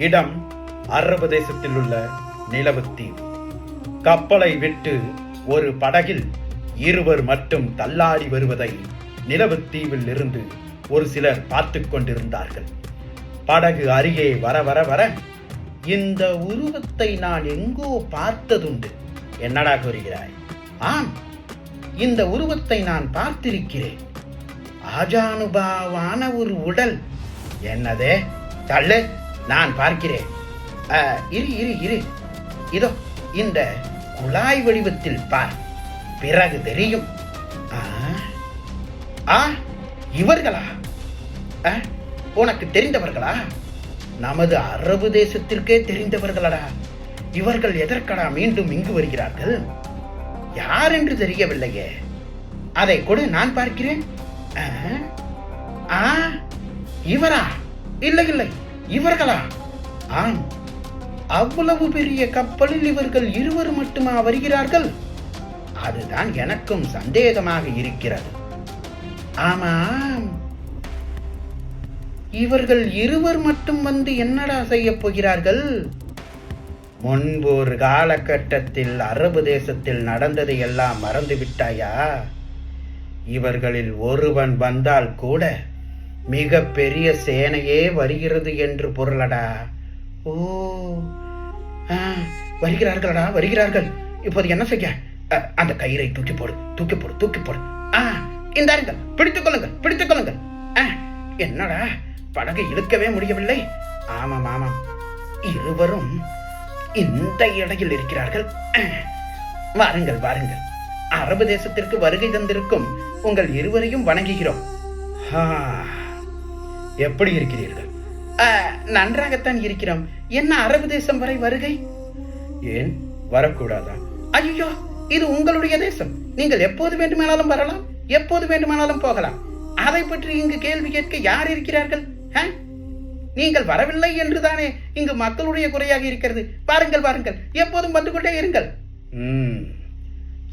இடம் அரபு தேசத்தில் உள்ள நிலவுத்தீவு கப்பலை விட்டு ஒரு படகில் இருவர் மட்டும் தள்ளாடி வருவதை நிலவுத்தீவில் இருந்து ஒரு சிலர் பார்த்து கொண்டிருந்தார்கள். படகு அருகே வர வர வர இந்த உருவத்தை நான் எங்கோ பார்த்ததுண்டு. என்னடா கூறுகிறாய்? ஆம் இந்த உருவத்தை நான் பார்த்திருக்கிறேன். ஆஜானுபாவான ஒரு உடல். என்னதே? தள்ளு. நான் பார்க்கிறேன். இரு இரு இரு. இதோ இந்த குழாய் வடிவத்தில் பார். பிறகு தெரியும். ஆ, ஆ இவர்களா? உனக்கு தெரிந்தவர்களா? நமது அரபு தேசத்திற்கே தெரிந்தவர்களடா. இவர்கள் எதற்கடா மீண்டும் இங்கு வருகிறார்கள்? யார் என்று தெரியவில்லையே. அதை கொடு நான் பார்க்கிறேன். ஆ, ஆ இவரா? இல்லை இல்லை. இவர்களா? ஆம். அவ்வளவு பெரிய கப்பலில் இவர்கள் இருவர் மட்டுமா வருகிறார்கள்? அதுதான் எனக்கும் சந்தேகமாக இருக்கிறது. ஆமாம். இவர்கள் இருவர் மட்டும் வந்து என்னடா செய்யப் போகிறார்கள்? முன்பு ஒரு காலகட்டத்தில் அரபு தேசத்தில் நடந்ததை எல்லாம் மறந்து விட்டாயா? இவர்களில் ஒருவன் வந்தால் கூட மிக பெரிய சேனையே வருகிறது என்று பொருளடா. ஓ ஆ, வருகிறார்களடா வருகிறார்கள். இப்போது என்ன செய்ய? அ, அந்த கயிறை தூக்கி போடு தூக்கி போடு தூக்கி போடு. ஆ இந்தாருங்கள் பிடித்துக் கொள்ளுங்கள் பிடித்துக் கொள்ளுங்கள். ஆ, என்னடா படகை இழுக்கவே முடியவில்லை? ஆமாம் ஆமாம். இருவரும் இந்த இடையில் இருக்கிறார்கள். வாருங்கள் வாருங்கள். அரபு தேசத்திற்கு வருகை தந்திருக்கும் உங்கள் இருவரையும் வணங்குகிறோம். ஆ, எப்படி இருக்கிறீர்கள்? நன்றாகத்தான் இருக்கிறோம். என்ன அரபு தேசம் வரை வருகை? ஏன்? வரக்கூடாதா? ஐயோ இது உங்களுடைய தேசம். நீங்கள் எப்போது வேண்டுமானாலும் வரலாம் எப்போது வேண்டுமானாலும் போகலாம். அதை பற்றி இங்கு கேள்வி கேட்க யார் இருக்கிறார்கள்? நீங்கள் வரவில்லை என்றுதானே இங்கு மக்களுடைய குறையாக இருக்கிறது. பாருங்கள் பாருங்கள் எப்போதும் வந்து கொண்டே இருங்கள்.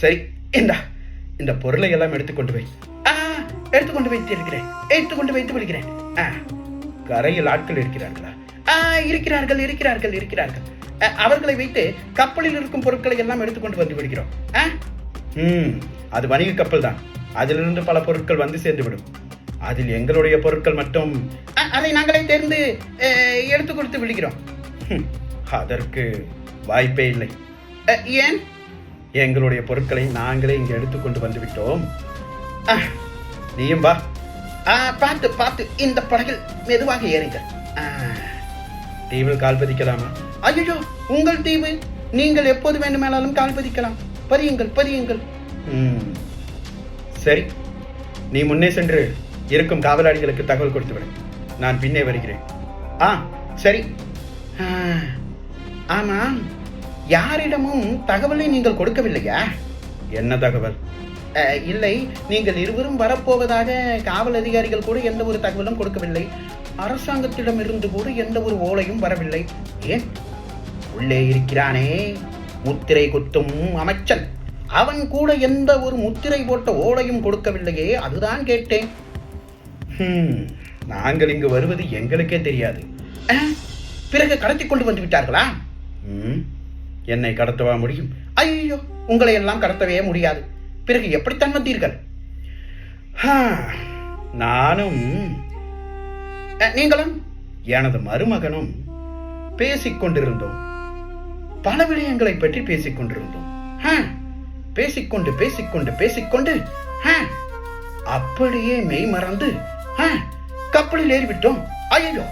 சரி இந்தா இந்த பொருளை எல்லாம் எடுத்துக்கொண்டு வை ஆ எடுத்துக்கொண்டு வைத்து இருக்கிறேன். எடுத்துக்கொண்டு வைத்து விடுகிறேன். ஆ கரையில் ஆட்கள் இருக்கிறார்களா? ஆ இருக்கிறார்கள் இருக்கிறார்கள் இருக்கிறார்கள். அவர்களை வைத்து கப்பலில் இருக்கும் பொருட்களை எல்லாம் எடுத்துக்கொண்டு வந்து விடுகிறோம். ஆ? ம் அது வணிக கப்பல் தான். அதிலிருந்து பல பொருட்கள் வந்து சேர்ந்து விடும் அதில் எங்களுடைய பொருட்கள் மட்டும். அதை நாங்களே தேர்ந்து எடுத்து கொடுத்து விடுகிறோம். அதற்கு வாய்ப்பே இல்லை. ஏன்? எங்களுடைய பொருட்களை நாங்களே இங்கே எடுத்துக்கொண்டு வந்து விட்டோம். ஆ, நீயும் வா ஆ, பார்த்து பார்த்து இந்த படகில் மெதுவாக ஏறுங்கள் ஆ, தீவில் கால் பதிக்கலாமா ஐயோ உங்கள் தீவு நீங்கள் எப்போது வேண்டுமானாலும் கால் பதிக்கலாம் பதியுங்கள் பதியுங்கள் ம், சரி நீ முன்னே சென்று இருக்கும் காவலாளிகளுக்கு தகவல் கொடுத்து விடு நான் பின்னே வருகிறேன் ஆ சரி ஆமாம் யாரிடமும் தகவலை நீங்கள் கொடுக்கவில்லையா என்ன தகவல் இல்லை நீங்கள் இருவரும் வரப்போவதாக காவல் அதிகாரிகள் கூட எந்த ஒரு தகவலும் கொடுக்கவில்லை. அரசாங்கத்திடமிருந்து கூட எந்த ஒரு ஓலையும் வரவில்லை. ஏன் உள்ளே இருக்கிறானே. முத்திரை குத்தும் அமைச்சன். அவன் கூட எந்த ஒரு முத்திரை போட்ட ஓலையும் கொடுக்கவில்லையே அதுதான் கேட்டேன். நாங்கள் இங்கு வருவது எங்களுக்கே தெரியாது. பிறகு கடத்தி கொண்டு வந்து விட்டார்களா? ம், என்னை கடத்தவா முடியும்? ஐயோ உங்களை எல்லாம் கடத்தவே முடியாது. பிறகு எப்படித்தான் வந்தீர்கள்? நானும் நீங்களும் எனது மருமகனும் பேசிக் கொண்டிருந்தோம். பல விடயங்களை பற்றி பேசிக் கொண்டிருந்தோம். பேசிக்கொண்டு பேசிக்கொண்டு பேசிக்கொண்டு அப்படியே மெய் மறந்து கப்பலில் ஏறிவிட்டோம். ஐயோ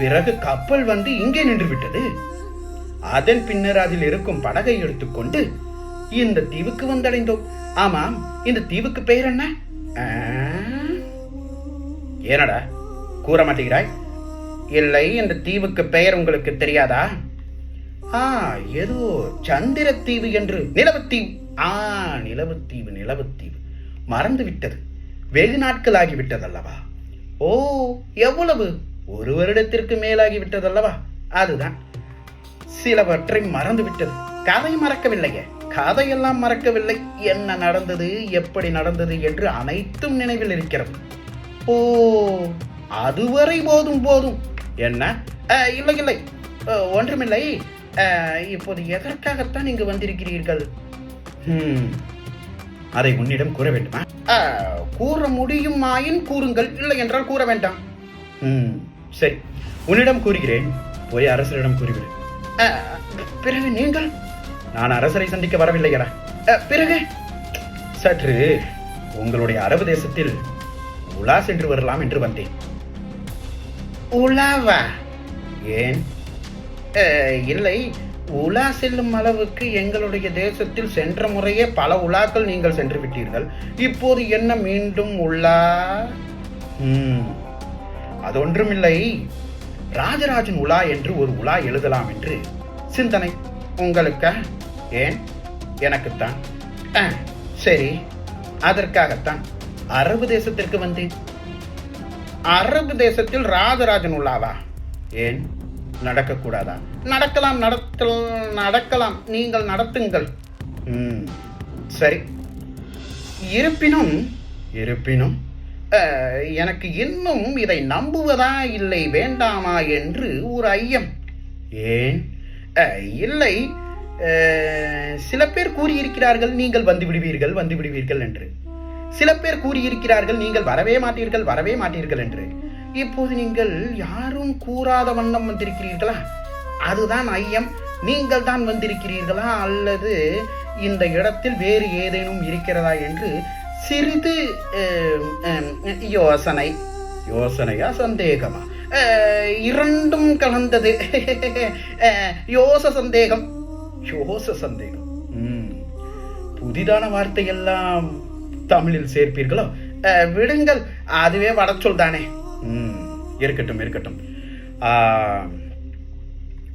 பிறகு கப்பல் வந்து இங்கே நின்று விட்டது அதன் பின்னர் அதில் இருக்கும் படகை எடுத்துக்கொண்டு இந்த தீவுக்கு வந்தடைந்தோம். ஆமாம் இந்த தீவுக்கு பெயர் என்ன? ஆ? ஏனடா கூற மாட்டேங்கிறாய்? இல்லை இந்த தீவுக்கு பெயர் உங்களுக்கு தெரியாதா? ஆ ஏதோ சந்திரத்தீவு என்று. நிலவுத்தீவு ஆ நிலவுத்தீவு நிலவுத்தீவு மறந்து விட்டது வெகு நாட்கள் ஆகிவிட்டதல்லவா ஓ எவ்வளவு? ஒரு வருடத்திற்கு மேலாகி விட்டதல்லவா அதுதான். சிலவற்றை மறந்து விட்டது கதை மறக்கவில்லையே. கதையெல்லாம் மறக்கவில்லை. என்ன நடந்தது? எப்படி நடந்தது என்று அனைத்தும் நினைவில் இருக்கிறது. ஓ அதுவரை போதும் போதும். என்ன? இல்லை இல்லை. ஒன்றுமில்லை. இப்போது எதற்காகத்தான் இங்கு வந்திருக்கிறீர்கள்? அதை உன்னிடம் கூற வேண்டுமா? கூற முடியும் ஆயின் கூறுங்கள். இல்லை என்றால் கூற வேண்டாம். ம் சரி. உன்னிடம் கூறுகிறேன். போய் அரசரிடம் கூறிவிடு. பிறகு நீங்கள்? நான் அரசரை சந்திக்க வரவில்லையடா அஹ், பிறகு? சற்று உங்களுடைய அரபு தேசத்தில் உலா சென்று வரலாம் என்று வந்தேன். உலாவா? ஏன்? இல்லை. உலா செல்லும் அளவுக்கு எங்களுடைய தேசத்தில் சென்ற முறையே பல உலாக்கள் நீங்கள் சென்று விட்டீர்கள். இப்போது என்ன மீண்டும் உலா? அது ஒன்றுமில்லை ராஜராஜன் உலா என்று ஒரு உலா எழுதலாம் என்று சிந்தனை. உங்களுக்கா? ஏன்? எனக்குத்தான். ஆ சரி. அதற்காகத்தான். அரபு தேசத்திற்கு வந்தேன் அரபு தேசத்தில் ராஜராஜன் உள்ளாவா? ஏன்? நடக்கக்கூடாதா? நடக்கலாம் நடத்தல் நடக்கலாம். நீங்கள் நடத்துங்கள். ம் சரி. இருப்பினும் இருப்பினும் எனக்கு இன்னும் இதை நம்புவதா இல்லை வேண்டாமா என்று ஒரு ஐயம். ஏன்? இல்லை சில பேர் கூறியிருக்கிறார்கள் நீங்கள் வந்து விடுவீர்கள் வந்து விடுவீர்கள் என்று. சில பேர் கூறியிருக்கிறார்கள் நீங்கள் வரவே மாட்டீர்கள் வரவே மாட்டீர்கள் என்று. இப்போது நீங்கள் யாரும் கூறாத வண்ணம் வந்திருக்கிறீர்களா? அதுதான் ஐயம். நீங்கள் தான் வந்திருக்கிறீர்களா? அல்லது இந்த இடத்தில் வேறு ஏதேனும் இருக்கிறதா என்று சிறிது யோசனை. யோசனையா சந்தேகமா? இரண்டும் கலந்தது யோச சந்தேகம் யோச சந்தேகம் ம். புதிதான வார்த்தையெல்லாம் தமிழில் சேர்ப்பீர்களோ விடுங்கள் அதுவே வடச்சொல் தானே ம், இருக்கட்டும் இருக்கட்டும்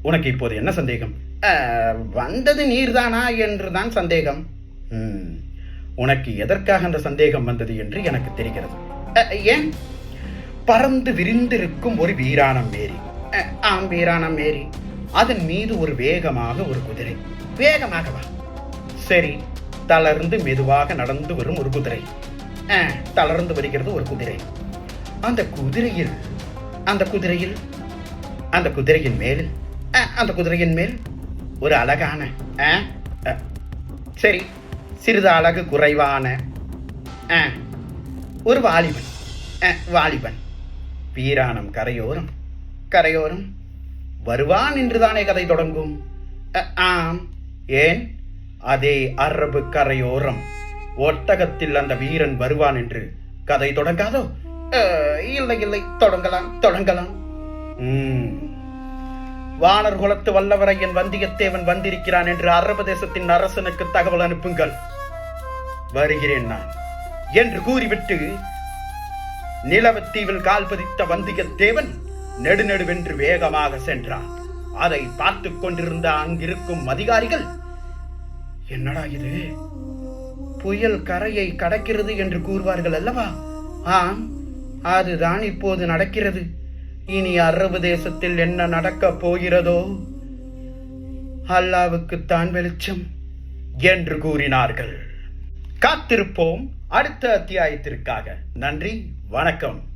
உனக்கு இப்போது என்ன சந்தேகம் வந்தது நீர்தானா என்றுதான் சந்தேகம் ம், உனக்கு எதற்காக அந்த சந்தேகம் வந்தது என்று எனக்கு தெரிகிறது ஏன் பறந்து விரிந்திருக்கும் ஒரு வீராணம் மேரி. ஆம் வீராணம் மேரி. அதன் மீது ஒரு வேகமாக ஒரு குதிரை. வேகமாக வா. சரி தளர்ந்து மெதுவாக நடந்து வரும் ஒரு குதிரை. தளர்ந்து வருகிறது ஒரு குதிரை. அந்த குதிரையில் அந்த குதிரையில் அந்த குதிரையின் மேல் அந்த குதிரையின் மேல் ஒரு அழகான சரி சிறிது அழகு குறைவான ஒரு வாலிபன். வாலிபன். வீராணம் கரையோரம் கரையோரம். வருவான் என்றுதானே கதை தொடங்கும்? ஆம். ஏன்? அதே அரபு கரையோரம். ஒட்டகத்தில் அந்த வீரன் வருவான் என்று கதை தொடங்காதோ? இல்லை இல்லை. தொடங்கலாம் தொடங்கலாம். வானர் குலத்து வல்லவரையன் வந்தியத்தேவன் வந்திருக்கிறான் என்று அரபு தேசத்தின் அரசனுக்கு தகவல் அனுப்புங்கள். வருகிறேன் நான். என்று கூறிவிட்டு நிலவத்தீவில் கால் பதித்த வந்தியத்தேவன் நெடுநெடுவென்று வேகமாக சென்றான் அதை பார்த்து கொண்டிருந்த அங்கிருக்கும் அதிகாரிகள் என்னடா இது? புயல் கரையை கடக்கிறது என்று கூறுவார்கள் அல்லவா? ஆம் அதுதான் இப்போது நடக்கிறது. இனி அரபு தேசத்தில் என்ன நடக்கப் போகிறதோ? அல்லாவுக்குத்தான் வெளிச்சம் என்று கூறினார்கள். காத்திருப்போம் அடுத்த அத்தியாயத்திற்காக. நன்றி வணக்கம்.